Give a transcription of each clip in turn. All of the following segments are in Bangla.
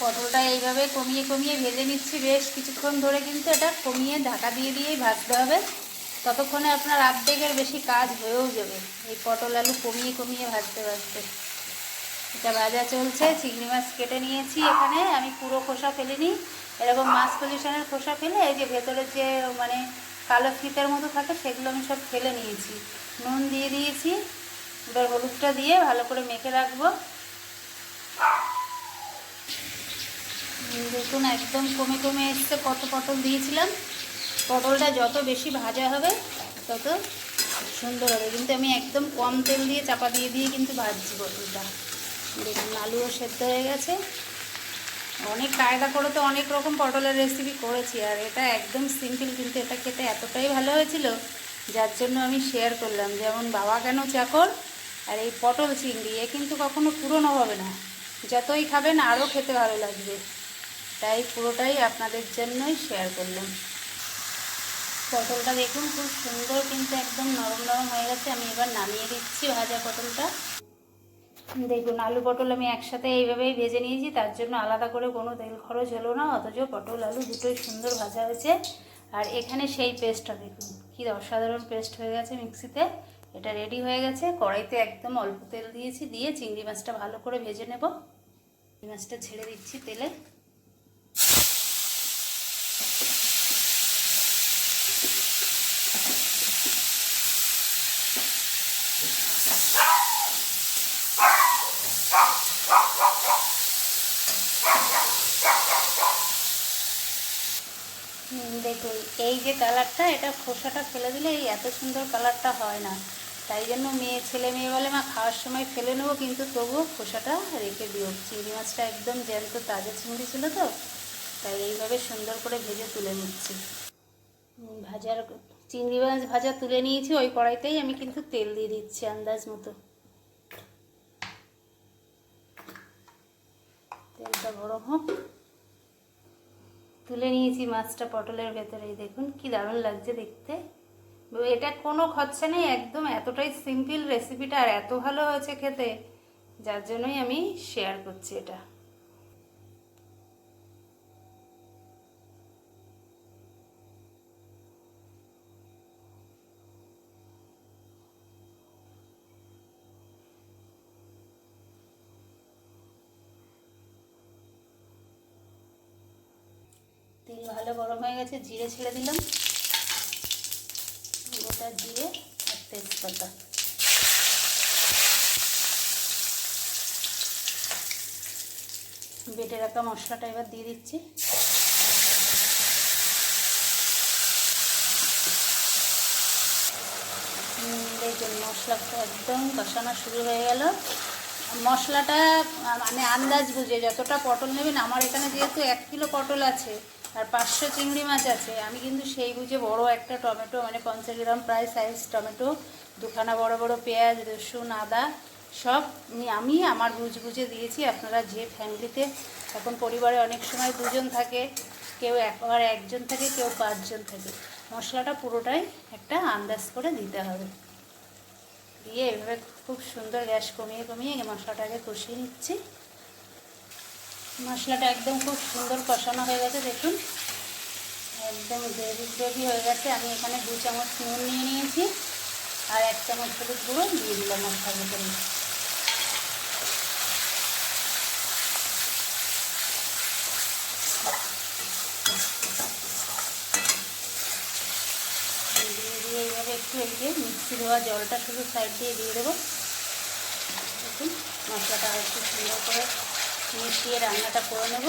পটলটা এইভাবে কমিয়ে কমিয়ে ভেজে নিচ্ছি বেশ কিছুক্ষণ ধরে, কিন্তু এটা কমিয়ে ঢাকা দিয়ে দিয়েই ভাজতে হবে। ততক্ষণে আপনার আর্ধেকের বেশি কাজ হয়েও যাবে এই পটল আলু কমিয়ে কমিয়ে ভাজতে ভাজতে। এটা ভাজা চলছে, চিংড়ি মাছ কেটে নিয়েছি এখানে। আমি পুরো খোসা ফেলিনি, এরকম মাছ পজিশনের খোসা ফেলে এই যে ভেতরে যে মানে কালো ফিতের মতো থাকে সেগুলো আমি সব ফেলে নিয়েছি। নুন দিয়ে দিয়েছি, এবার হলুদটা দিয়ে ভালো করে মেখে রাখব। দেখুন একদম কমে কমে এসছে কত পটল দিয়েছিলাম। পটলটা যত বেশি ভাজা হবে, তত সুন্দর হবে। কিন্তু আমি একদম কম তেল দিয়ে চাপা দিয়ে দিয়ে কিন্তু ভাজছি পটলটা। দেখুন, আলুও সেদ্ধ হয়ে গেছে। অনেক কায়দা করে তো অনেক রকম পটলের রেসিপি করেছি, আর এটা একদম সিম্পল কিন্তু এটা খেতে এতটাই ভালো হয়েছিল, যার জন্য আমি শেয়ার করলাম। যেমন বাবা কেন চাকর, আর এই পটল চিংড়ি, এ কিন্তু কখনো পুরনো হবে না। যতই খাবেন, আরও খেতে ভালো লাগবে। তাই পুরোটাই আপনাদের জন্যই শেয়ার করলাম। পটলটা দেখুন, খুব সুন্দর কিন্তু একদম নরম নরম হয়ে গেছে। আমি এবার নামিয়ে দিচ্ছি ভাজা পটলটা। দেখুন, আলু পটল আমি একসাথে এইভাবেই ভেজে নিয়েছি, তার জন্য আলাদা করে কোনো তেল খরচ হলো না, অথচ পটল, আলু দুটোই সুন্দর ভাজা হয়েছে। আর এখানে সেই পেস্টটা দেখুন, কী অসাধারণ পেস্ট হয়ে গেছে মিক্সিতে। এটা রেডি হয়ে গেছে। কড়াইতে একদম অল্প তেল দিয়েছি, দিয়ে চিংড়ি মাছটা ভালো করে ভেজে নেব। চিংড়ি মাছটা ছেড়ে দিচ্ছি তেলে। দেখুন, এই যে কালারটা, এটা খোসাটা ফেলে দিলে এই এত সুন্দর কালারটা হয় না। তাই জন্য মেয়ে, ছেলে, মেয়ে বলে, মা, খাওয়ার সময় ফেলে নেব, কিন্তু তবুও খোসাটা রেখে দিও। চিংড়ি মাছটা একদম জ্যান্ত, তাজা চিংড়ি ছিল তো, তাই এইভাবে সুন্দর করে ভেজে তুলে নিচ্ছি। ভাজার চিংড়ি মাছ ভাজা তুলে নিয়েছি, ওই কড়াইতেই আমি কিন্তু তেল দিয়ে দিচ্ছি আন্দাজ মতো। তেলটা গরম হোক। তুলে নিয়েছি মাছটা পটলের ভেতরে দেখুন কি দারুণ লাগছে দেখতে। এটা কোনো খরচা নেই, একদম এতটাই সিম্পল রেসিপিটা আর এত ভালো হয়েছে খেতে, যার জন্যই আমি শেয়ার করছি এটা। ভালো গরম হয়ে গেছে, জিরে ছেড়ে দিলাম। গোটা জিরে আর তেজপাতা। বেটে রাখা মশলাটা এবার দিয়ে দিচ্ছি। দেখুন মশলাটা একদম কষানো শুরু হয়ে গেল। মশলাটা মানে আন্দাজ বুঝে, যতটা পটল নেবেন, আমার এখানে যেহেতু এক কিলো পটল আছে আর পাঁচশো চিংড়ি মাছ আছে। আমি কিন্তু সেই বুঝে বড় একটা টমেটো মানে পঞ্চাশ গ্রাম প্রায় সাইজ টমেটো, দুখানা বড় বড় পেঁয়াজ, রসুন, আদা, সব আমি আমার বুঝ বুঝে দিয়েছি। আপনারা যে ফ্যামিলিতে এখন পরিবারে অনেক সময় দুজন থাকে, কেউ একবার একজন থাকে, কেউ পাঁচজন থাকে। মশলাটা পুরোটাই একটা আন্দাজ করে দিতে হবে। দিয়ে এভাবে খুব সুন্দর গ্যাস কমিয়ে কমিয়ে মশলাটাকে কষিয়ে নিচ্ছি। মশলাটা একদম খুব সুন্দর কষানো হয়ে গেছে, দেখুন। একদম গ্রেভি গ্রেভি হয়ে গেছে। আমি এখানে দু চামচ নুন নিয়ে নিয়েছি আর এক চামচ হলুদ গুঁড়ো দিয়ে দিলাম মশলার ভিতরে। দিয়ে এইভাবে একটু যে মিক্সি দেওয়া জলটা শুধু সাইড দিয়ে দিয়ে দেবো। দেখুন, মশলাটা একটু সুন্দর করে মিশিয়ে রান্নাটা করে নেব।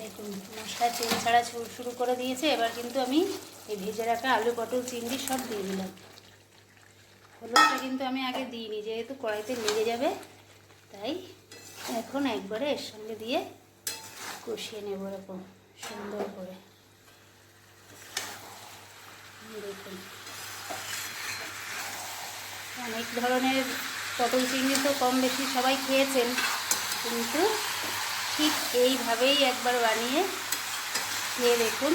দেখুন মশলা তেল ছাড়া শুরু শুরু করে দিয়েছে। এবার কিন্তু আমি এই ভেজে রাখা আলু, পটল, চিংড়ি সব দিয়ে দিলাম। হলুদটা কিন্তু আমি আগে দিইনি, যেহেতু কড়াইতে লেগে যাবে, তাই এখন একবারে এর সঙ্গে দিয়ে কষিয়ে নেব এরকম, সুন্দর করে। দেখুন। অনেক ধরনের পটল চিংড়ি তো কম বেশি সবাই খেয়েছেন, কিন্তু ঠিক এইভাবেই একবার বানিয়ে খেয়ে দেখুন।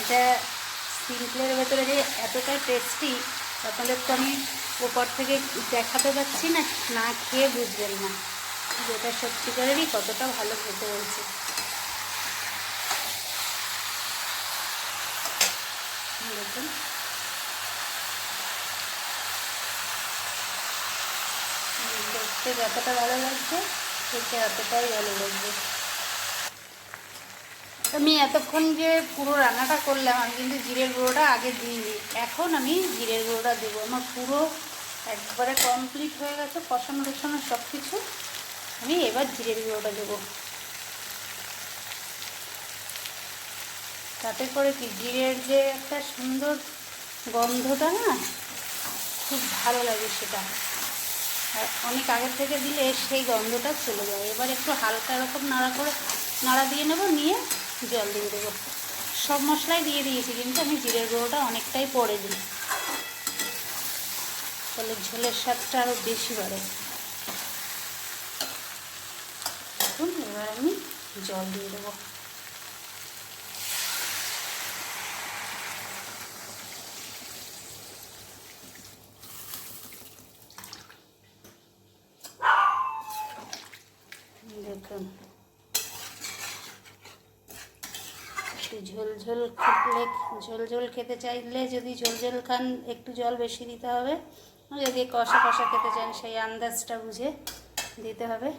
এটা সিম্পলের ভেতরে যে এতটাই টেস্টি আপনাদের তো আমি ওপর থেকে দেখাতে পাচ্ছি না না খেয়ে বুঝবেন না। যেটা সত্যিকারেরই কতটা ভালো খেতে হয়েছে। দেখতে যতটা ভালো লাগছে খেতে অতটাই ভালো লাগবে। আমি এতক্ষণ যে পুরো রান্নাটা করলাম, আমি কিন্তু জিরের গুঁড়োটা আগে দিইনি। এখন আমি জিরের গুঁড়োটা দেবো। আমার পুরো একবারে কমপ্লিট হয়ে গেছে কষানো টষানো সব কিছু আমি এবার জিরের গুঁড়োটা দেবো। তাতে করে কি, জিরের যে একটা সুন্দর গন্ধটা না, খুব ভালো লাগে সেটা। আর অনেক আগে থেকে দিলে সেই গন্ধটা চলে যায়। এবার একটু হালকা এরকম নাড়া করে, নাড়া দিয়ে নেব, নিয়ে জল দিয়ে দেবো। সব মশলাই দিয়ে দিয়েছি, কিন্তু আমি জিরের গুঁড়োটা অনেকটাই পরে দিই। তাহলে ঝোলের স্বাদটা আরও বেশি বাড়ে। দেখুন এবার আমি জল দিয়ে দেবো। দেখুন। একটু ঝোল ঝোল ঝোল ঝোল খেতে চাইলে যদি ঝোল ঝোল খান, একটু জল বেশি দিতে হবে। যদি কষা কষা খেতে চান, সেই আন্দাজটা বুঝে দিতে হবে।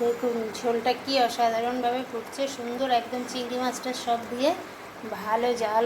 দেখুন ঝোলটা কি অসাধারণভাবে ফুটছে সুন্দর একদম চিংড়ি মাছটা সব দিয়ে ভালো জাল